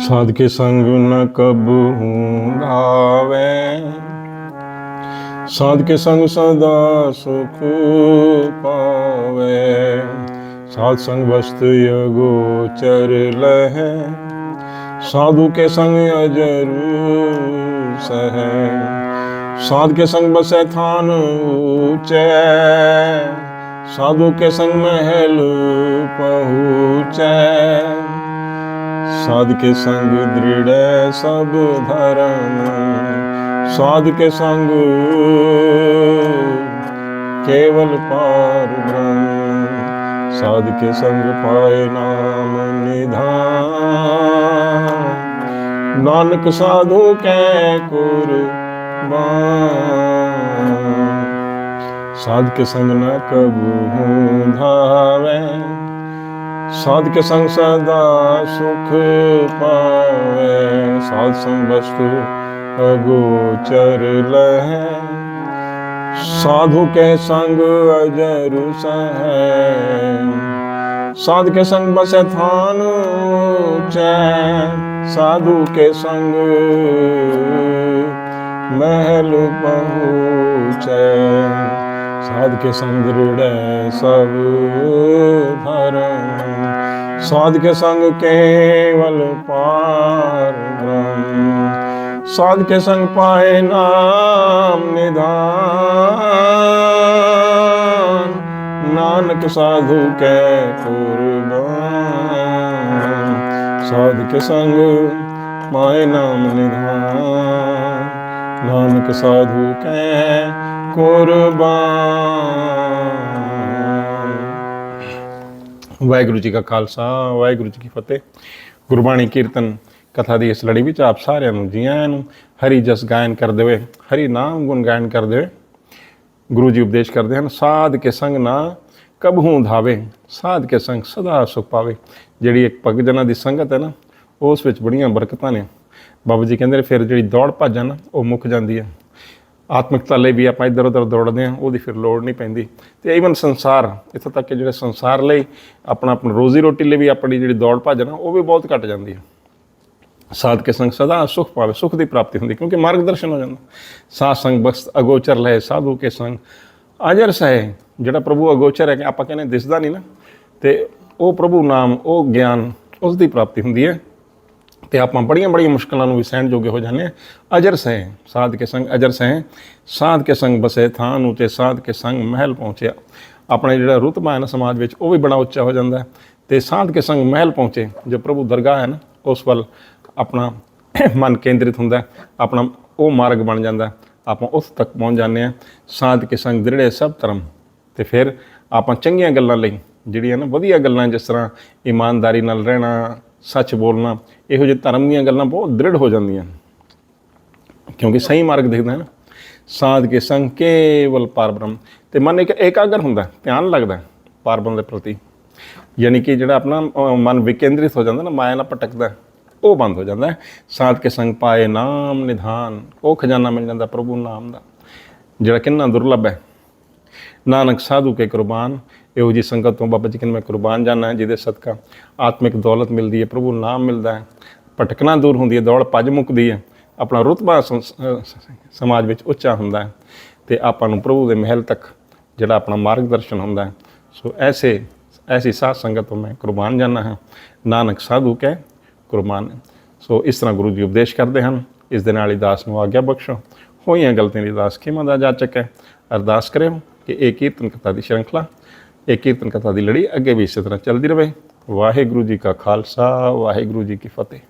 ਸਾਧ ਕੇ ਸੰਗ ਨ ਕਬੂ ਧਾਵੇ ਸਾਧ ਕੇ ਸੰਗ ਸਦਾ ਸੁਖ ਪਾਵੇ ਸਾਧ ਸੰਗ ਵਸਤ ਅਗੋਚਰ ਲਹੈ ਸਾਧੂ ਕੇ ਸੰਗ ਅਜਰੂ ਸਹੈ ਸਾਧ ਕੇ ਸੰਗ ਬਸੈ ਥਾਨ ਊਚੈ ਸਾਧੂ ਕੇ ਸੰਗ ਮਹਿਲ ਪਹੁੰਚੈ ਸਾਧ ਕੇ ਸੰਗ ਦ੍ਰਿੜੈ ਸਭ ਧਰਮ। ਸਾਧ ਕੇ ਸੰਗ ਕੇਵਲ ਪਾਰ ਬ੍ਰਹਮ। ਸਾਧ ਕੇ ਸੰਗ ਪਾਏ ਨਾਮ ਨਿਧਾਨ। ਨਾਨਕ ਸਾਧੂ ਕੈ ਕੁਰਬਾਨ। ਸਾਧ ਕੇ ਸੰਗ ਨ ਕਬੂ ਧਾਵੇ। ਸਾਧ ਕੇ ਸੰਗ ਸਦਾ ਸੁਖ ਪਾਵੇ। ਸਾਧ ਸੰਗ ਵਸਤੂ ਅਗੋਚਰ ਲਹੈ। ਸਾਧੂ ਕੇ ਸੰਗ ਅਜਰ ਸਹੈ। ਸਾਧ ਕੇ ਸੰਗ ਬਸੈ ਥਾਨ ਚੈ ਸਾਧੂ ਕੇ ਸੰਗ ਮਹਿਲ ਪਹੁੰਚੈ। ਸਾਧ ਕੇ ਸੰਗ ਦ੍ਰਿੜੈ ਸਭ ਧਰਮ। ਸਾਧ ਕੇ ਸੰਗ ਕੇਵਲ ਪਾਰ ਬ੍ਰਹਮ। ਸਾਧ ਕੇ ਸੰਗ ਪਾਏ ਨਾਮ ਨਿਧਾਨ ਨਾਨਕ ਸਾਧੂ ਕੈ ਕੁਰਬਾਨ ਸਾਧ ਸੰਗ ਪਾਏ ਨਾਮ ਨਿਧਾਨ ਨਾਨਕ ਸਾਧੂ ਕੈ ਕੁਰਬਾਨ ਵਾਹਿਗੁਰੂ ਜੀ ਕਾ ਖਾਲਸਾ, ਵਾਹਿਗੁਰੂ ਜੀ ਕੀ ਫਤਿਹ। ਗੁਰਬਾਣੀ ਕੀਰਤਨ ਕਥਾ ਦੀ ਇਸ ਲੜੀ ਵਿੱਚ ਆਪ ਸਾਰਿਆਂ ਨੂੰ ਜੀ ਆਇਆਂ ਨੂੰ ਹਰੀ ਜਸ ਗਾਇਨ ਕਰਦੇ ਹੋਏ, ਹਰੀ ਨਾਮ ਗੁਣ ਗਾਇਨ ਕਰਦੇ ਹੋਏ ਗੁਰੂ ਜੀ ਉਪਦੇਸ਼ ਕਰਦੇ ਹਨ, ਸਾਧ ਕੇ ਸੰਗ ਨਾ ਕਬਹੂ ਧਾਵੇ, ਸਾਧ ਕੇ ਸੰਗ ਸਦਾ ਸੁਖ ਪਾਵੇ। ਜਿਹੜੀ ਇੱਕ ਭਗਤ ਜਨਾਂ ਦੀ ਸੰਗਤ ਹੈ ਨਾ, ਉਸ ਵਿੱਚ ਬੜੀਆਂ ਬਰਕਤਾਂ ਨੇ। ਬਾਬਾ ਜੀ ਕਹਿੰਦੇ ਫਿਰ ਜਿਹੜੀ ਦੌੜ ਭੱਜ ਨਾ, ਉਹ ਮੁੱਕ ਜਾਂਦੀ ਹੈ। ਆਤਮਿਕਤਾ ਲਈ ਵੀ ਆਪਾਂ ਇੱਧਰ ਉੱਧਰ ਦੌੜਦੇ ਹਾਂ, ਉਹਦੀ ਫਿਰ ਲੋੜ ਨਹੀਂ ਪੈਂਦੀ। ਤੇ ਈਵਨ ਸੰਸਾਰ, ਇੱਥੋਂ ਤੱਕ ਕਿ ਜਿਹੜੇ ਸੰਸਾਰ ਲਈ ਆਪਣਾ ਆਪਣਾ ਰੋਜ਼ੀ ਰੋਟੀ ਲਈ ਵੀ ਆਪਣੀ ਜਿਹੜੀ ਦੌੜ ਭੱਜ ਨਾ, ਉਹ ਵੀ ਬਹੁਤ ਘਟ ਜਾਂਦੀ ਹੈ। ਸਾਧ ਕੇ ਸੰਗ ਸਦਾ ਸੁਖ ਪਾਵੇ, ਸੁਖ ਦੀ ਪ੍ਰਾਪਤੀ ਹੁੰਦੀ, ਕਿਉਂਕਿ ਮਾਰਗਦਰਸ਼ਨ ਹੋ ਜਾਂਦਾ। ਸਾਧ ਸੰਗ ਬਖਤ ਅਗੋਚਰ ਲਏ ਸਾਧੂ ਕੇ ਸੰਗ ਅਜਰ ਸਹਿ। ਜਿਹੜਾ ਪ੍ਰਭੂ ਅਗੋਚਰ ਹੈ ਕਿ ਆਪਾਂ ਕਹਿੰਦੇ ਦਿਸਦਾ ਨਹੀਂ ਨਾ, ਤੇ ਉਹ ਪ੍ਰਭੂ ਨਾਮ, ਉਹ ਗਿਆਨ ਉਸ ਦੀ ਪ੍ਰਾਪਤੀ ਹੁੰਦੀ ਹੈ। ਤੇ ਆਪਾਂ ਬੜੀਆਂ ਬੜੀਆਂ ਮੁਸ਼ਕਲਾਂ ਨੂੰ ਵੀ ਸਹਿਣ ਜੋਗੇ ਹੋ ਜਾਂਦੇ ਆ ਅਜਰ ਸਹਿ ਸਾਧ ਕੇ ਸੰਗ, ਅਜਰ ਸਹਿ ਸਾਧ ਕੇ ਸੰਗ ਬਸੇ ਨੂੰ ਉਤੇ ਸਾਧ ਕੇ ਸੰਗ ਮਹਿਲ ਪਹੁੰਚਿਆ। ਆਪਣੇ ਜਿਹੜਾ ਰੁਤਬਾ ਹੈ ਨਾ ਸਮਾਜ ਵਿੱਚ ਉਹ ਵੀ ਬੜਾ ਉੱਚਾ ਹੋ ਜਾਂਦਾ ਹੈ ਤੇ ਸਾਧ ਕੇ ਸੰਗ ਮਹਿਲ ਪਹੁੰਚੇ, ਜੋ ਪ੍ਰਭੂ ਦਰਗਾਹ ਹੈ ਨਾ, ਉਸ ਵੱਲ ਆਪਣਾ ਮਨ ਕੇਂਦਰਿਤ ਹੁੰਦਾ ਆਪਣਾ ਉਹ ਮਾਰਗ ਬਣ ਜਾਂਦਾ ਆਪਾਂ ਉਸ ਤੱਕ ਪਹੁੰਚ ਜਾਂਦੇ ਆ ਸਾਧ ਕੇ ਸੰਗ ਦ੍ਰਿੜੇ ਸਭ ਧਰਮ। ਤੇ ਫਿਰ ਆਪਾਂ ਚੰਗੀਆਂ ਗੱਲਾਂ ਲਈ, ਜਿਹੜੀਆਂ ਨਾ ਵਧੀਆ ਗੱਲਾਂ ਜਿਸ ਤਰ੍ਹਾਂ ਇਮਾਨਦਾਰੀ ਨਾਲ ਰਹਿਣਾ ਸੱਚ ਬੋਲਣਾ, ਇਹੋ ਜਿਹੇ ਧਰਮ ਦੀਆਂ ਗੱਲਾਂ ਬਹੁਤ ਦ੍ਰਿੜ ਹੋ ਜਾਂਦੀਆਂ ਕਿਉਂਕਿ ਸਹੀ ਮਾਰਗ ਦਿਖਦਾ ਹੈ ਨਾ ਸਾਧ ਕੇ ਸੰਗ ਕੇਵਲ ਪਰਬ੍ਰਹਮ। ਤੇ ਮਨ ਇੱਕ ਏਕਾਗਰ ਹੁੰਦਾ, ਧਿਆਨ ਲੱਗਦਾ ਹੈ ਪਰਬ੍ਰਹਮ ਦੇ ਪ੍ਰਤੀ। ਯਾਨੀ ਕਿ ਜਿਹੜਾ ਆਪਣਾ ਮਨ ਵਿਕੇਂਦਰਿਤ ਹੋ ਜਾਂਦਾ ਨਾ, ਮਾਇਆ ਨਾਲ ਭਟਕਦਾ, ਉਹ ਬੰਦ ਹੋ ਜਾਂਦਾ। ਸਾਧ ਕੇ ਸੰਗ ਪਾਏ ਨਾਮ ਨਿਧਾਨ, ਉਹ ਖਜ਼ਾਨਾ ਮਿਲ ਜਾਂਦਾ ਪ੍ਰਭੂ ਨਾਮ ਦਾ। ਜਿਹੜਾ ਕਿੰਨਾ ਦੁਰਲਭ ਹੈ। ਨਾਨਕ ਸਾਧੂ ਕੇ ਕੁਰਬਾਨ ਇਹੋ ਜੀ ਸੰਗਤ ਤੋਂ ਬਾਬਾ ਜੀ ਕਹਿੰਦੇ ਮੈਂ ਕੁਰਬਾਨ ਜਾਣਾ ਜਿਹਦੇ ਸਦਕਾ ਆਤਮਿਕ ਦੌਲਤ ਮਿਲਦੀ ਹੈ, ਪ੍ਰਭੂ ਨਾਮ ਮਿਲਦਾ ਹੈ। ਭਟਕਣਾ ਦੂਰ ਹੁੰਦੀ ਹੈ, ਦੌੜ ਭੱਜ ਮੁੱਕਦੀ ਹੈ। ਆਪਣਾ ਰੁਤਬਾ ਸਮਾਜ ਵਿੱਚ ਉੱਚਾ ਹੁੰਦਾ ਹੈ ਤੇ ਆਪਾਂ ਨੂੰ ਪ੍ਰਭੂ ਦੇ ਮਹਿਲ ਤੱਕ ਜਿਹੜਾ ਆਪਣਾ ਮਾਰਗਦਰਸ਼ਨ ਹੁੰਦਾ ਹੈ। ਸੋ ਐਸੇ, ਐਸੀ ਸਾਧ ਸੰਗਤ ਤੋਂ ਮੈਂ ਕੁਰਬਾਨ ਜਾਣਾ ਹਾਂ। ਨਾਨਕ ਸਾਧੂ ਕਹਿ ਕੁਰਬਾਨ। ਸੋ ਇਸ ਤਰ੍ਹਾਂ ਗੁਰੂ ਜੀ ਉਪਦੇਸ਼ ਕਰਦੇ ਹਨ। ਇਸ ਦੇ ਨਾਲ ਹੀ ਦਾਸ ਨੂੰ ਆਗਿਆ ਬਖਸ਼ੋ। ਹੋਈਆਂ ਗਲਤੀਆਂ ਦੀ ਦਾਸ ਖਿਮਾ ਦਾ ਜਾ ਹੈ। ਅਰਦਾਸ ਕਰਿਓ ਕਿ ਇਹ ਕੀਰਤਨ ਕਥਾ ਦੀ ਸ਼੍ਰੰਖਲਾ ਇਹ ਕੀਰਤਨ ਕਥਾ ਦੀ ਲੜੀ ਅੱਗੇ ਵੀ ਇਸੇ ਤਰ੍ਹਾਂ ਚੱਲਦੀ ਰਹੇ। ਵਾਹਿਗੁਰੂ ਜੀ ਕਾ ਖਾਲਸਾ, ਵਾਹਿਗੁਰੂ ਜੀ ਕੀ ਫਤਿਹ।